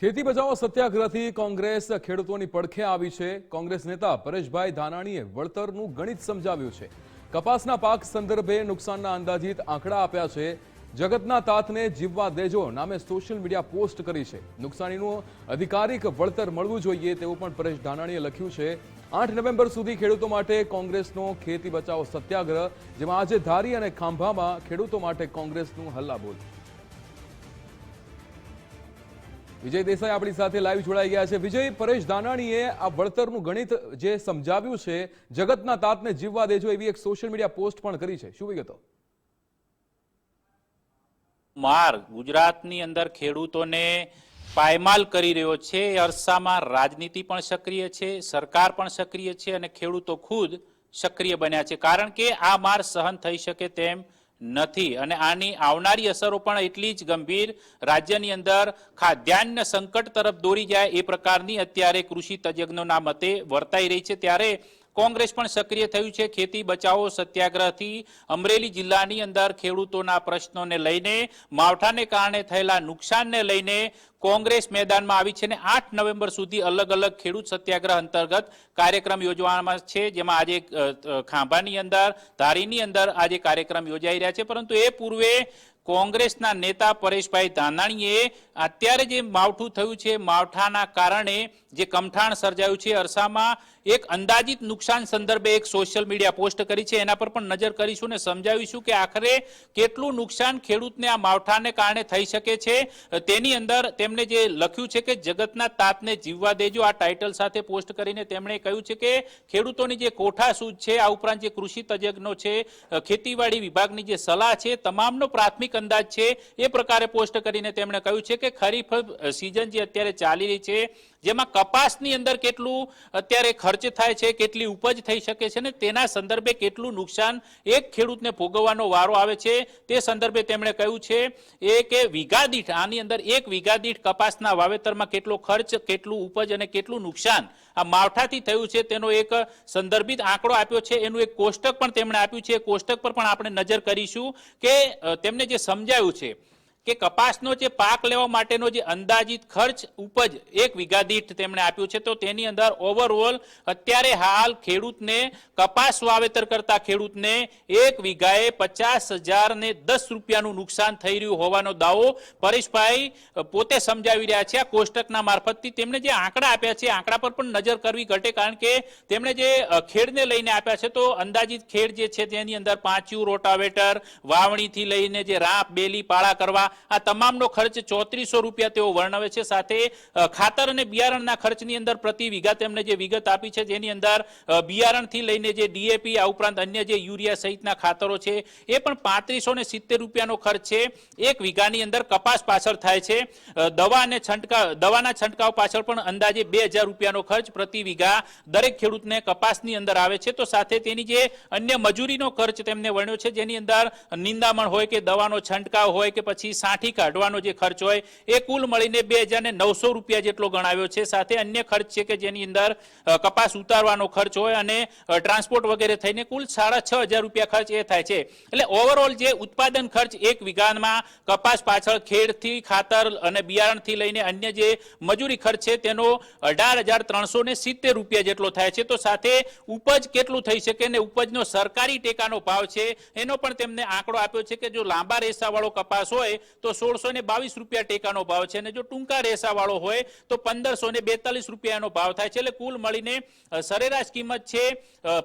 ખેતી બચાવો સત્યાગ્રહથી કોંગ્રેસ ખેડૂતોની પડખે આવી છે. કોંગ્રેસ નેતા પરેશભાઈ ધાનાણીએ વળતરનું ગણિત સમજાવ્યું છે. કપાસના પાક સંદર્ભે નુકસાનના અંદાજિત આંકડા આપ્યા છે. જગતના તાતને જીવવા દેજો નામે સોશિયલ મીડિયા પોસ્ટ કરી છે. નુકસાનીનું અધિકારિક વળતર મળવું જોઈએ તેવું પણ પરેશ ધાનાણીએ લખ્યું છે. આઠ નવેમ્બર સુધી ખેડૂતો માટે કોંગ્રેસનો ખેતી બચાવો સત્યાગ્રહ, જેમાં આજે ધારી અને ખાંભામાં ખેડૂતો માટે કોંગ્રેસનું હલ્લાબોલ. વિજય દેસાઈ આપણી સાથે લાઈવ જોડાઈ ગયા છે. વિજય, પરેશ દાનાણીએ આ વળતરનું ગણિત જે સમજાવ્યું છે, જગતના તાતને જીવવા દેજો એવી એક સોશિયલ મીડિયા પોસ્ટ પણ કરી છે. શું વિગતો? માર્ગ, ગુજરાતની અંદર ખેડૂતોને પાયમાલ કરી રહ્યો છે. એ અરસામાં રાજનીતિ પણ સક્રિય છે, સરકાર પણ સક્રિય છે અને ખેડૂતો ખુદ સક્રિય બન્યા છે. કારણ કે આ માર સહન થઈ શકે તેમ નથી. અને આની આવનારી અસરો પણ એટલી જ ગંભીર. રાજ્યની અંદર ખાદ્યાન્ન સંકટ તરફ દોરી જાય એ પ્રકારની અત્યારે કૃષિ તજજ્ઞોના મતે વર્તાઈ રહી છે. ત્યારે કોંગ્રેસ પણ સક્રિય થયું છે. ખેતી બચાવો સત્યાગ્રહથી અમરેલી જિલ્લાની અંદર ખેડૂતોના પ્રશ્નોને લઈને, માવઠાને કારણે થયેલા નુકસાનને લઈને કોંગ્રેસ મેદાનમાં આવી છે અને આઠ નવેમ્બર સુધી અલગ અલગ ખેડૂત સત્યાગ્રહ અંતર્ગત કાર્યક્રમ યોજવામાં છે. જેમાં આજે ખાંભાની અંદર, ધારીની અંદર આજે કાર્યક્રમ યોજાઈ રહ્યા છે. પરંતુ એ પૂર્વે કોંગ્રેસના નેતા પરેશભાઈ ધાનાણીએ અત્યારે જે માવઠું થયું છે, માવઠાના કારણે જે કમઠાણ સર્જાયું છે અરસામાં, એક અંદાજિત નુકસાન સંદર્ભે એક સોશિયલ મીડિયા પોસ્ટ કરી છે. એના પર પણ નજર કરીશું ને સમજાવીશું કે આખરે કેટલું નુકસાન ખેડૂતને આ માવઠાને કારણે થઈ શકે છે. તેની અંદર તેમણે જે લખ્યું છે કે જગતના તાતને જીવવા દેજો, આ ટાઇટલ સાથે પોસ્ટ કરીને તેમણે કહ્યું છે કે ખેડૂતોની જે કોઠા સૂઝ છે, આ ઉપરાંત જે કૃષિ તજજ્ઞો છે ખેતીવાડી વિભાગની જે સલાહ છે, તમામનો પ્રાથમિક અંદાજ છે, એ પ્રકારે પોસ્ટ કરીને તેમણે કહ્યું છે કે ખરીફ સિઝન જે અત્યારે ચાલી રહી છે જેમાં કપાસની અંદર કેટલું અત્યારે ખર્ચ થાય છે, કેટલી ઉપજ થઈ શકે છે ને તેના સંદર્ભે કેટલું નુકસાન એક ખેડૂતને ભોગવવાનો વારો આવે છે. તે સંદર્ભે તેમણે કહ્યું છે એ કે વીઘા દીઠ, આની અંદર એક વીઘા દીઠ કપાસના વાવેતરમાં કેટલો ખર્ચ, કેટલું ઉપજ અને કેટલું નુકસાન આ માવઠાથી થયું છે તેનો એક સંદર્ભિત આંકડો આપ્યો છે. એનું એક કોષ્ટક પણ તેમણે આપ્યું છે. કોષ્ટક પર પણ આપણે નજર કરીશું કે તેમને જે સમજાયું છે કે કપાસનો જે પાક લેવા માટેનો જે અંદાજિત ખર્ચ ઉપજ એક વીઘા દીઠ તેમણે આપ્યું છે, તો તેની અંદર ઓવરઓલ અત્યારે હાલ ખેડૂતને કપાસ વાવેતર કરતા ખેડૂતને એક વીઘાએ પચાસ હજાર ને દસ રૂપિયાનું નુકસાન થઈ રહ્યું હોવાનો દાવો પરેશભાઈ પોતે સમજાવી રહ્યા છે આ કોષ્ટકના મારફતથી. તેમણે જે આંકડા આપ્યા છે આંકડા પર પણ નજર કરવી ઘટે, કારણ કે તેમણે જે ખેડને લઈને આપ્યા છે, તો અંદાજિત ખેડ જે છે તેની અંદર પાંચિયું રોટાવેટર, વાવણીથી લઈને જે રાપ, બેલી, પાળા કરવા આ તમામનો ખર્ચ ચોત્રીસો રૂપિયા તેઓ વર્ણવે છે. સાથે ખાતર અને બિયારણના ખર્ચની અંદર પ્રતિ વીઘા તેમને જે વિગત આપી છે, જેની અંદર બિયારણથી લઈને જે ડીએપી, આ ઉપરાંત અન્ય જે યુરિયા સહિતના ખાતરો છે, એ પણ પાંત્રીસો ને સિત્તેર રૂપિયાનો ખર્ચ છે. એક વીઘાની અંદર કપાસ પાછળ થાય છે. દવા અને છંટકાવ, દવાના છંટકાવ પાછળ પણ અંદાજે બે હજાર રૂપિયાનો ખર્ચ પ્રતિ વીઘા દરેક ખેડૂતને કપાસની અંદર આવે છે. તો સાથે તેની જે અન્ય મજૂરીનો ખર્ચ તેમને વર્ણ્યો છે, જેની અંદર નિંદામણ હોય કે દવાનો છંટકાવ હોય કે પછી સાઠી કાઢવાનો જે ખર્ચ હોય, એ કુલ મળીને બે નવસો રૂપિયા જેટલો ગણાવ્યો છે. સાથે અન્ય ખર્ચ છે કે જેની અંદર કપાસ ઉતારવાનો ખર્ચ હોય અને ટ્રાન્સપોર્ટ વગેરે થઈને કુલ સાડા છ હજાર રૂપિયા ખર્ચ એ થાય છે. એટલે ઓવરઓલ જે ઉત્પાદન ખર્ચ એક વીઘામાં કપાસ પાછળ ખેડથી, ખાતર અને બિયારણથી લઈને અન્ય જે મજૂરી ખર્ચ છે તેનો અઢાર હજાર ત્રણસો ને સિત્તેર રૂપિયા જેટલો થાય છે. તો સાથે ઉપજ કેટલું થઈ શકે ને ઉપજનો સરકારી ટેકાનો ભાવ છે, એનો પણ તેમને આંકડો આપ્યો છે કે જો લાંબા રેસાવાળો કપાસ હોય તો સોળસો ને બાવીસ રૂપિયા ટેકાનો ભાવ છે અને જો ટૂંકા રેસાવાળો હોય તો પંદરસો ને બેતાલીસ રૂપિયાનો ભાવ થાય છે. એટલે કુલ મળીને સરેરાશ કિંમત છે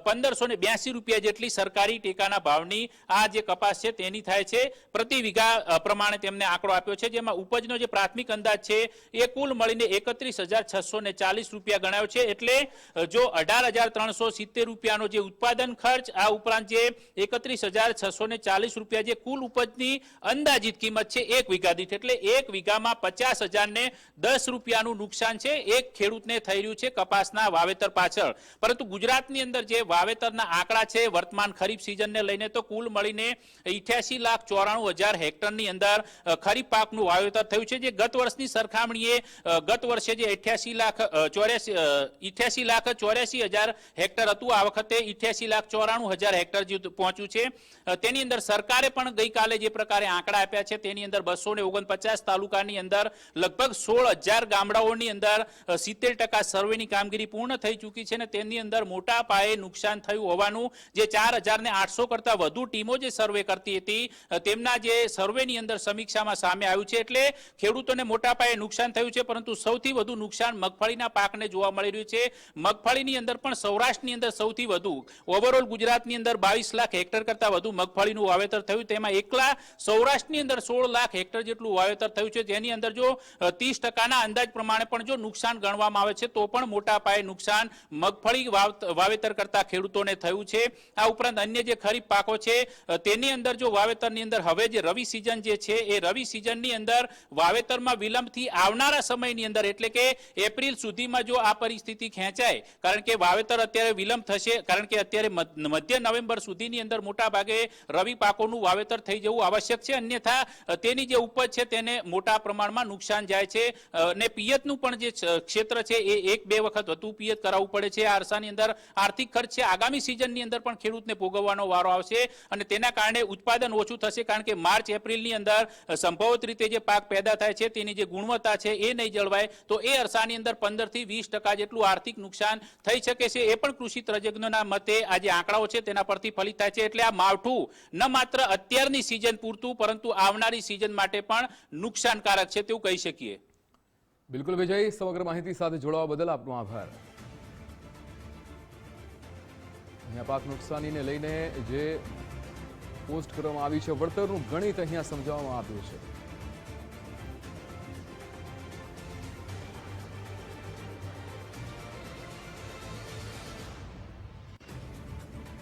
પંદરસો ને બ્યાસી રૂપિયા જેટલી સરકારી ટેકાના ભાવની આ જે કપાસ છે તેની થાય છે. પ્રતિ વીઘા પ્રમાણે તેમને આંકડો આપ્યો છે. જેમાં ઉપજનો જે પ્રાથમિક અંદાજ છે એ કુલ મળીને એકત્રીસ હજાર છસો ને ચાલીસ રૂપિયા ગણાયો છે. એટલે જો અઢાર હજાર ત્રણસો સિત્તેર રૂપિયાનો જે ઉત્પાદન ખર્ચ આ ઉપરાંત જે એકત્રીસ હજાર છસો ને ચાલીસ રૂપિયા જે કુલ ઉપજની અંદાજિત કિંમત છે એક વીઘા દીઠ. એટલે એક વીઘામાં પચાસ હજાર ને દસ રૂપિયાનું નુકસાન છે. એક ખેડૂતને થઈ રહ્યું છે કપાસના વાવેતર પાછળ. પરંતુ ગુજરાતની અંદર જે વાવેતરના આંકડા છે, વર્તમાન ખરીફ સિઝનને લઈને તો કુલ મળીને ઇઠ્યાસી લાખ ચોરાણું હજાર હેક્ટરની અંદર ખરીફ પાકનું વાવેતર થયું છે. જે ગત વર્ષની સરખામણીએ ગત વર્ષે જે અઠ્યાસી લાખ ચોર્યાસી ઇઠ્યાસી લાખ ચોર્યાસી હજાર હેક્ટર હતું. આ વખતે ઇઠ્યાસી લાખ ચોરાણું હજાર હેક્ટર પહોંચ્યું છે. તેની અંદર સરકારે પણ ગઈકાલે જે પ્રકારે આંકડા આપ્યા છે, તેની રાજ્યની અંદર, બસો ને ઓગણપચાસ તાલુકાની અંદર, લગભગ સોળ હજાર ગામડાઓની અંદર સિત્તેર ટકા સર્વેની કામગીરી પૂર્ણ થઈ ચૂકી છે અને તેની અંદર મોટા પાયે નુકસાન થયું હોવાનું જે ચાર હજાર ને આઠસો કરતા વધુ ટીમો જે સર્વે કરતી હતી તેમના જે સર્વેની અંદર સમીક્ષામાં સામે આવ્યું છે. એટલે ખેડૂતોને મોટા પાયે નુકસાન થયું છે, પરંતુ સૌથી વધુ નુકસાન મગફળીના પાકને જોવા મળી રહ્યું છે. મગફળીની અંદર પણ સૌરાષ્ટ્રની અંદર સૌથી વધુ, ઓવરઓલ ગુજરાતની અંદર બાવીસ લાખ હેક્ટર કરતા વધુ મગફળીનું વાવેતર થયું. તેમાં એકલા સૌરાષ્ટ્રની અંદર સોળ લાખ હેક્ટર જેટલું વાવેતર થયું છે. જેની અંદર જો ત્રીસ ટકાના અંદાજ પ્રમાણે પણ જો નુકસાન ગણવામાં આવે છે, તો પણ મોટા પાયે નુકસાન મગફળી વાવેતર કરતા ખેડૂતોને થયું છે. આ ઉપરાંત અન્ય જે ખરીફ પાકો છે તેની અંદર જો વાવેતરની અંદર હવે જે રવિ સિઝન જે છે, એ રવિ સિઝનની અંદર વાવેતરમાં વિલંબથી આવનારા સમયની અંદર, એટલે કે એપ્રિલ સુધીમાં જો આ પરિસ્થિતિ ખેંચાય, કારણ કે વાવેતર અત્યારે વિલંબ થશે, કારણ કે અત્યારે મધ્ય નવેમ્બર સુધીની અંદર મોટા ભાગે રવિ પાકોનું વાવેતર થઈ જવું આવશ્યક છે. અન્યથા તેની જે ઉપજ છે તેને મોટા પ્રમાણમાં નુકસાન જાય છે. અને પિયતનું પણ જે ક્ષેત્ર છે એ એક બે વખત વધુ પિયત કરાવવું પડે છે. આ અરસાની અંદર આર્થિક ખર્ચ છે. આગામી સિઝનની અંદર પણ ખેડૂતને ભોગવવાનો વારો આવશે અને તેના કારણે ઉત્પાદન ઓછું થશે કારણ કે માર્ચ, એપ્રિલની અંદર સંભવત રીતે જે પાક પેદા થાય છે તેની જે ગુણવત્તા છે એ નહીં જળવાય, તો એ અરસાની અંદર પંદરથી વીસ ટકા જેટલું આર્થિક નુકસાન થઈ શકે છે એ પણ કૃષિ તજજ્ઞોના મતે આ જે આંકડાઓ છે તેના પરથી ફલિત થાય છે. એટલે આ માવઠું ન માત્ર અત્યારની સિઝન પૂરતું, પરંતુ આવનારી સિઝન માટે પણ નુકસાનકારક છે તેવું કહી શકીએ. બિલકુલ વિજય, સમગ્ર માહિતી સાથે જોડાવા બદલ આપનો આભાર. અહીંયા પાક નુકસાનીને લઈને જે પોસ્ટ કરવામાં આવી છે, વળતરનું ગણિત અહીંયા સમજાવવામાં આવ્યું છે.